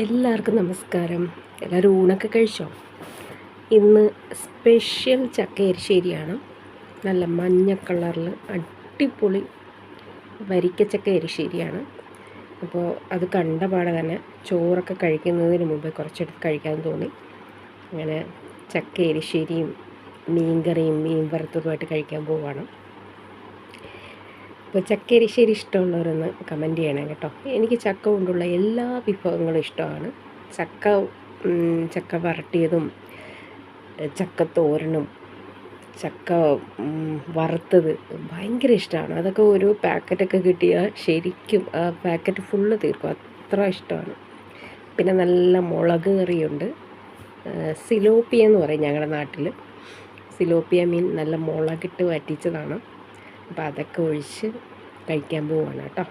എല്ലാവർക്കും നമസ്കാരം. എല്ലാവരും ഊണൊക്കെ കഴിച്ചോ? ഇന്ന് സ്പെഷ്യൽ ചക്ക എരിശ്ശേരിയാണ് നല്ല മഞ്ഞ കളറിൽ അടിപൊളി വരിക്കച്ചക്ക എരിശ്ശേരിയാണ് അപ്പോൾ അത് കണ്ട പാടെ തന്നെ ചോറൊക്കെ കഴിക്കുന്നതിന് മുമ്പ് കുറച്ചെടുത്ത് കഴിക്കാൻ തോന്നി. അങ്ങനെ ചക്ക എരിശ്ശേരിയും മീൻകറിയും മീൻ വറുത്തതുമായിട്ട് കഴിക്കാൻ പോവുകയാണ് അപ്പോൾ ചക്ക എരിശ്ശേരി ഇഷ്ടമുള്ളവരൊന്ന് കമന്റ് ചെയ്യണം കേട്ടോ. എനിക്ക് ചക്ക കൊണ്ടുള്ള എല്ലാ വിഭവങ്ങളും ഇഷ്ടമാണ്. ചക്ക ചക്ക വരട്ടിയതും ചക്ക തോരനും ചക്ക വറുത്തത് ഭയങ്കര ഇഷ്ടമാണ്. അതൊക്കെ ഒരു പാക്കറ്റൊക്കെ കിട്ടിയാൽ ശരിക്കും ആ പാക്കറ്റ് ഫുള്ള് തീർക്കും. അത്ര ഇഷ്ടമാണ്. പിന്നെ നല്ല മുളക് കറിയുണ്ട്. സിലോപ്പിയ എന്ന് പറയും ഞങ്ങളുടെ നാട്ടിൽ സിലോപ്പിയ മീൻ നല്ല മുളകിട്ട് വറ്റിച്ചതാണ്. അപ്പോൾ അതൊക്കെ ഒഴിച്ച് കഴിക്കാൻ പോവാണ് കേട്ടോ.